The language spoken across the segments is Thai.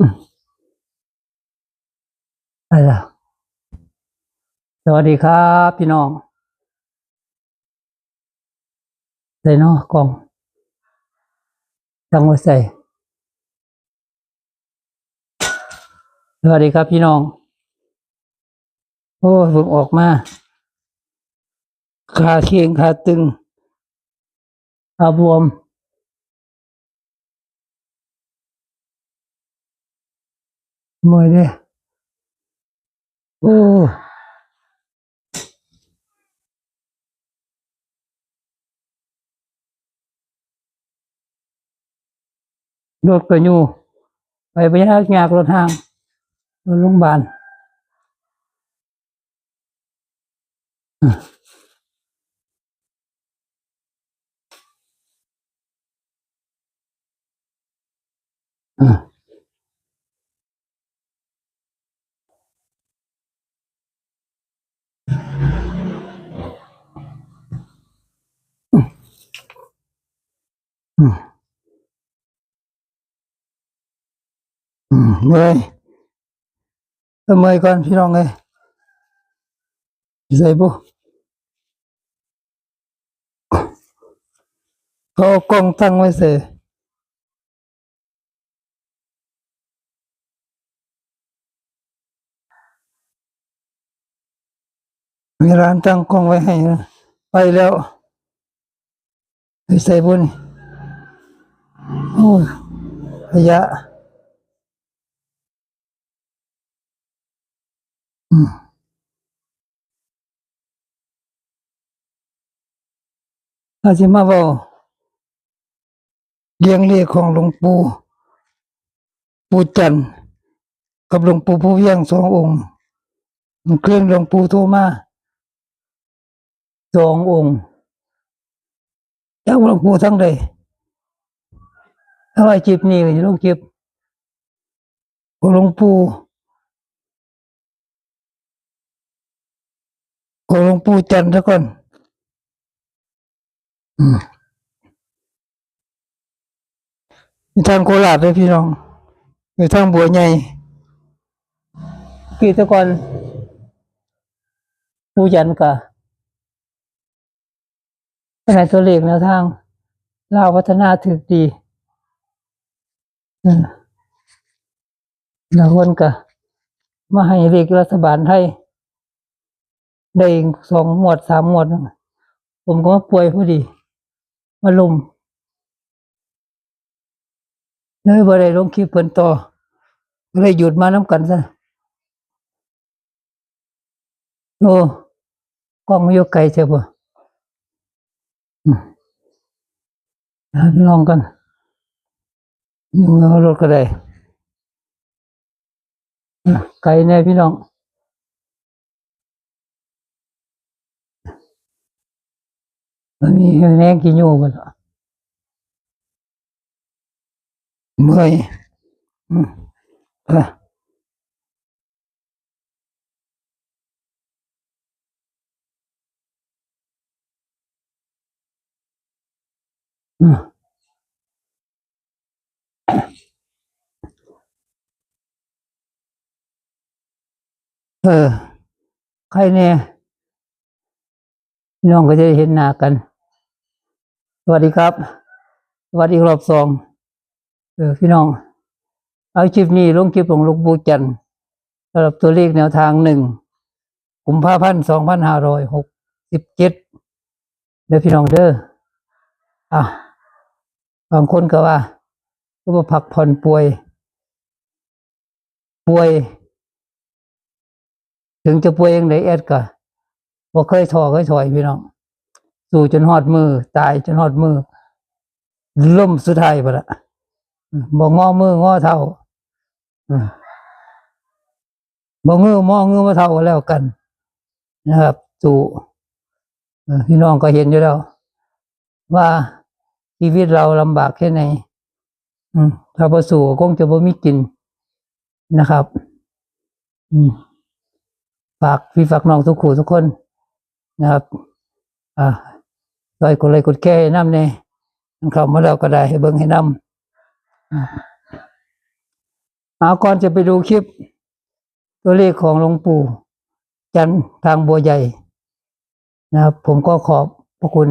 อะไรล่ะสวัสดีครับ พี่น้องใส่เนอกกองตั้งไว้ใส่สวัสดีครับพี่น้อง โอ้ยผมออกมาขาเคียงขาตึงขาบวม เมื่อยเนี่ยโอ้รถก็อยู่ไปไปยากยากรถทางรถโรงพยาบาลอืมอืม อืม อืมเมื่อยเออเมื่อยก่อนพี่น้องเลยใส่บุเขาเอากล้องตั้งไว้เสยมีร้านตั้งกล้องไว้ให้นะไปแล้วไปใส่บุญโอ้ยขยะ อาจิมาบอกเลี้ยงเรียกของหลวงปู่ปู่จันทร์กับหลวงปู่ผู้เวียงสององค์เครื่องหลวงปู่โทรมาสององค์เจ้าหลวงปู่ทั้งใดถ้าว่าจิบนี่ก็จะต้องจิบของหลวงปู่ ขอหลวงปู่จันทร์ซะก่อนอืมอยู่ทางโคราชเลยพี่น้อง อยู่ทางบัวใหญ่กีแตะกอนปู่จันทร์กะขนาดตัวเลขแนวทางลาวพัฒนาถึกดีอืมแล้วคนกะมาให้เลขรัฐบาลไทย ได้สองหมวดสามหมวด ผมก็มาป่วยพอดี มาลุมเลยบ่ได้ลงคลิปเพิ่นต่อเลยหยุดมาน้ำกันซะโอ้กล้องมันอยู่ไกลเชียวบ่ลองกันอยู่เอารถก็ได้ไกลแน่พี่น้อง มีแรงกินอยู่กันเมื่อยอืมอะเออ ใครเนี่ยน้องก็จะเห็นหน้ากัน สวัสดีครับ สวัสดีรอบสองเออพี่น้อง เอาคลิปนี้ลงคลิปของลูกบูจันสำหรับตัวเลขแนวทางหนึ่งกุมภาพันธ์สองพันห้าร้อยหกสิบเจ็ดเด้อพี่น้องเด้ออะบางคนก็ว่าก็ว่าพักผ่อนป่วย ป่วย ถึงจะป่วยยังไงแอดก็บ่เคยท้อเคยถอยพี่น้อง สู้จนหอดมือ ตายจนหอดมือล่มสุดท้ายไปละบ่งอมืองอเท่าบอืมบ่งือมองือมาเท่าก็แล้วกัน นะครับสู่พี่น้องก็เห็นอยู่แล้ว ว่าชีวิตเราลำบากแค่ไหนถ้าพอสู่ก็คงจะบ่มีกินนะครับอืฝากพี่ฝากน้องทุกคู่ทุกคนนะครับ อ่า ซอยกดไลค์กดแชร์ให้น้ำเนี่ยมันเข้ามาแล้วก็ได้ให้เบิ่งให้น้ำเอาก่อนจะไปดูคลิป ตัวเลขของหลวงปู่ จันทร์ทางบัวใหญ่นะครับผมก็ขอบพระคุณ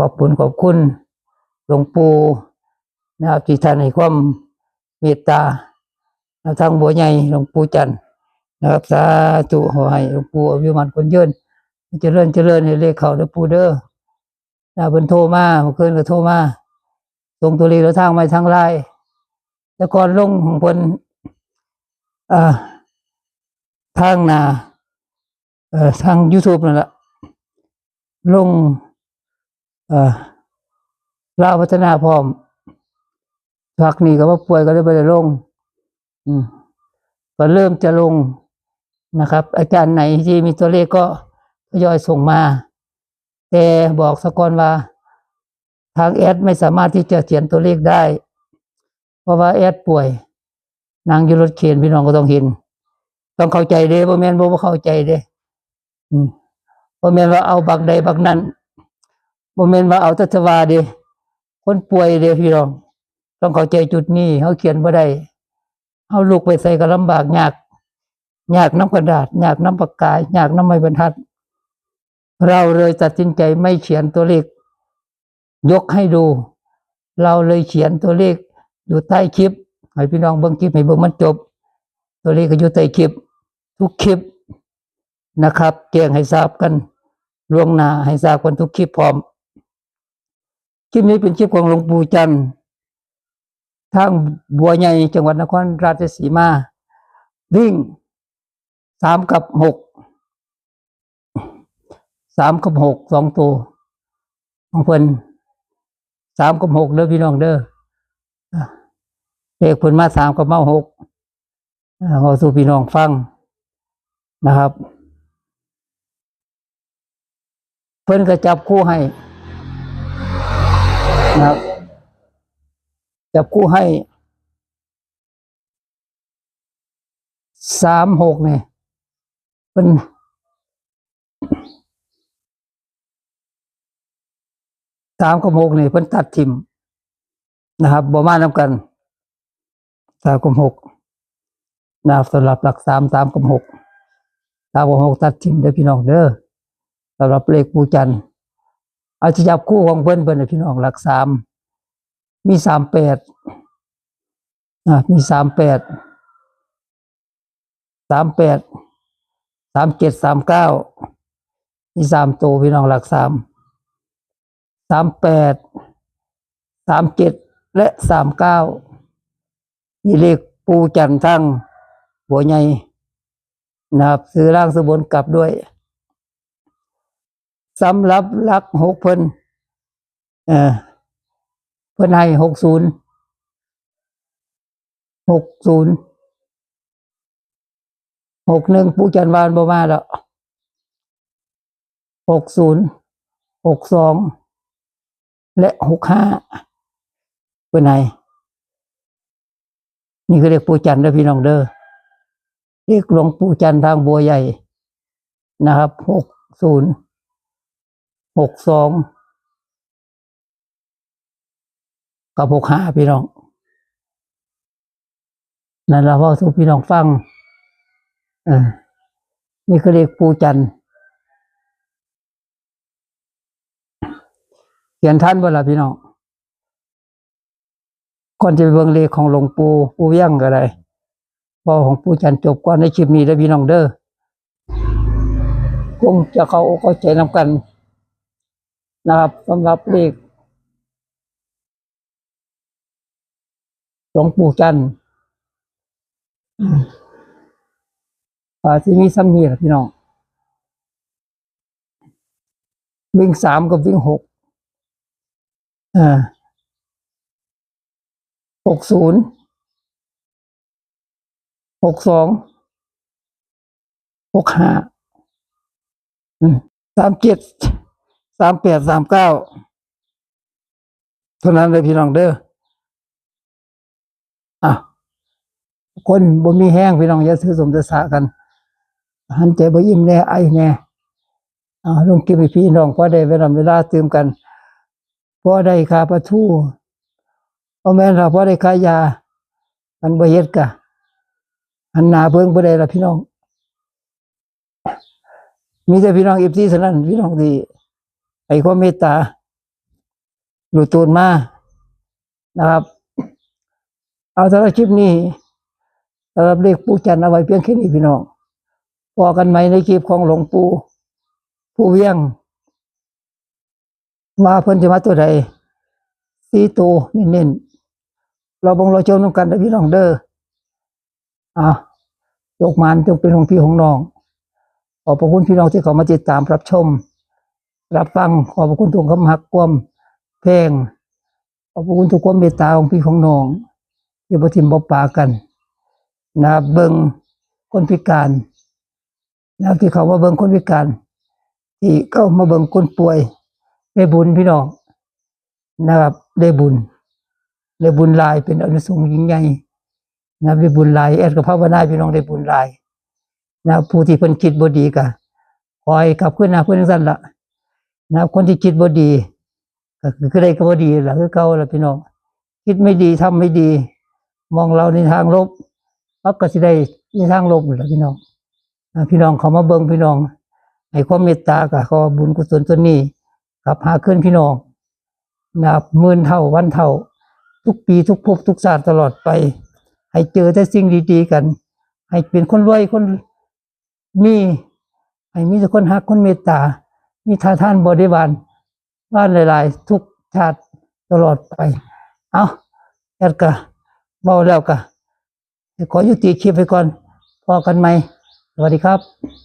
ขอบคุณขอบคุณหลวงปู่นะครับที่ท่านให้ความเมตตานะทางบัวใหญ่หลวงปู่จันทร์นะครับสาธุขอให้หลวงปู่อายุมันคนยืนเจริญเจริญให้เลขเขาเด้อปู่เด้อ นะเพิ่นโทรมาเมื่อคืนก็โทรมาส่งตัวเลขแล้วทางมาทางไลน์แล้วก่อนลงของเพิ่นอ่าทางนาเอ่อทาง YouTube นั่นแหละลงเอ่อลาวพัฒนาพร้อมพักนี้ก็ว่าป่วยก็เลยไปได้ลง อืมก็เริ่มจะลงนะครับ อาจารย์ไหนที่มีตัวเลขก็ทยอยส่งมา แต่บอกสกอนว่า ทางแอดไม่สามารถที่จะเขียนตัวเลขได้ เพราะว่าแอดป่วย นางอยู่รถเข็นพี่น้องก็ต้องเห็น ต้องเข้าใจเด้บ่แม่นบ่เข้าใจเด้บ่แม่นว่าเอาบักใดบักนั้นบ่แม่นว่าเอาตัทวาเด้คนป่วยเด้พี่น้อง ต้องเข้าใจจุดนี้เฮาเขียนบ่ได้เฮาลูกไปใส่ก็ลำบากยากยากน้ำกระดาษยากน้ำปากกายากน้ำไม้บรรทัด เราเลยตัดสินใจไม่เขียนตัวเลข ยกให้ดู เราเลยเขียนตัวเลขอยู่ใต้คลิปให้พี่น้องเบิ่งคลิปให้เบิ่งมันจบ ตัวเลขก็อยู่ใต้คลิป ทุกคลิปนะครับแจ้งให้ทราบกันล่วงหน้าให้ทราบกันทุกคลิปพร้อมคลิปนี้เป็นคลิปของหลวงปู่จันทร์ทางบัวใหญ่จังหวัดนครราชสีมา วิ่งสามกับหก สามกับหกสองตัวของเพิ่นสามกับหกเด้อพี่น้องเด้อเลขเพิ่นมาสามกับมาหกขอสู่พี่น้องฟังนะครับ เพิ่นก็จับคู่ให้นะครับ จับคู่ให้สามหกเนี่ยเป็น สามกับหกเนี่ยเพิ่นตัดทิมนะครับบ่มานำกันสามกับหกนะครับสำหรับหลักสามสามกับหกสามกับหกตัดทิ้งเด้อพี่น้องเด้อสำหรับเลขปูจันทร์อาจจะจับคู่ของเพิ่นเพิ่นนะพี่น้องหลักสามมีสามแปดอะมีสามแปดสามแปดสามเจ็ดสามเก้ามีสามตัวพี่น้องหลักสามามแปดสามเจ็ดและสามเก้านี่เลขปูจันทร์ทั้งหัวใหญ่นะครับซื้อร่างสบนกลับด้วยสำหรับลักหกเพิ่นเออเพิ่นให้หกศูนย์หกศูนย์หกหนึ่งปูจันวานบ่มาแล้วหกศูนย์หกสอง และหกห้าเพิ่นให้นี่คือเรียกปูจันเด้พี่น้องเด้อเรียกหลวงปู่จันทร์ทางบัวใหญ่นะครับหกศูนย์หกสองกับหกห้าพี่น้อง นั่นเราพ่อสู่พี่น้องฟังเออนี่ก็เรียกปู่จันทร์เขียนท่านเวลาพี่น้องก่อนจะไปเบิ่งเลขของหลวงปู่ปู่เวี่ยงก็ได้พอของผู้จันจบก่อนในคลิปนี้แล้วพี่น้องเด้อคงจะเข้าอกเข้าใจนำกัน นะครับสำหรับเลขหลวงปู่จันอาที่มีซ้ำนี่แหละพี่น้องวิ่งสามกับวิ่งหก อ่าหกศูนย์หกสองหกห้าสามเจ็ดสามแปดสามเก้าเท่านั้นเลยพี่น้องเด้ออะคนบ่มีแห้งพี่น้องอย่าซื้อสมจะสากัน หันใจบ่อิ่มแน่ไอแน่อ่าลงกินไปพี่น้องพอได้เวลาเวลาตื่มกัน พอได้คาประทูพอแม่นเราพอได้คายากันบ่เฮ็ดกะอันหนาเบิ่งบ่ได้ละพี่น้อง มีแต่พี่น้อง FC เท่านั้นพี่น้องที่ให้ความเมตตาหลุดตูนมานะครับ เอาสำหรับคลิปนี้สำหรับเลขปู่จันเอาไว้เพียงแค่นี้พี่น้องพอกันไหมในคลิปของหลวงปู่ผู้เวียง ว่าเพิ่นจะมาตัวใดสีตัวเน้นๆเราบงเราชมน้ำกันนะพี่น้องเด้ออะยกมันจงเป็นของพี่ของน้อง ขอบพระคุณพี่น้องที่เขามาติดตามรับชม รับฟังขอบพระคุณทุกคำหักความเพลงขอบพระคุณทุกความเมตตาของพี่ของน้องที่บ่ทิมบ่ปากันนะเบิงคนพิการนะครับที่เขามาเบิงคนพิการ ที่เข้ามาเบิงคนป่วย ได้บุญพี่น้องนะครับ ได้บุญได้บุญลายเป็นอนุสงส์ยิ่งใหญ่นะได้บุญลายแอดกับภาวนาพี่น้องได้บุญลายนะผู้ที่เพิ่นคิดบดีก็คอยกลับขึ้นหน้าเพิ่อนจังซั่นละนะคนที่คิดบดีก็คือได้ก็บดีล่ะคือเก่าละพี่น้องคิดไม่ดีทำไม่ดี มองเราในทางลบปั๊บก็สิได้ในทางลบล่ะพี่น้องพี่น้องเขามาเบิ่งพี่น้องให้ความเมตตากับขอบุญกุศลตัวนี้ กลับหาขึ้นพี่น้องนะครับหมื่นเท่าวันเท่า ทุกปีทุกภพทุกศาสตร์ตลอดไป ให้เจอแต่สิ่งดีๆกัน ให้เป็นคนรวยคนมีให้มีแต่คนฮักคนเมตตา มีท่าท่านบริวารบ้านหลาย ๆ ทุกชาติตลอดไป เอาแอดกะเบาแล้วกะขอยุติคลิปไปก่อนพอกันไหมสวัสดีครับ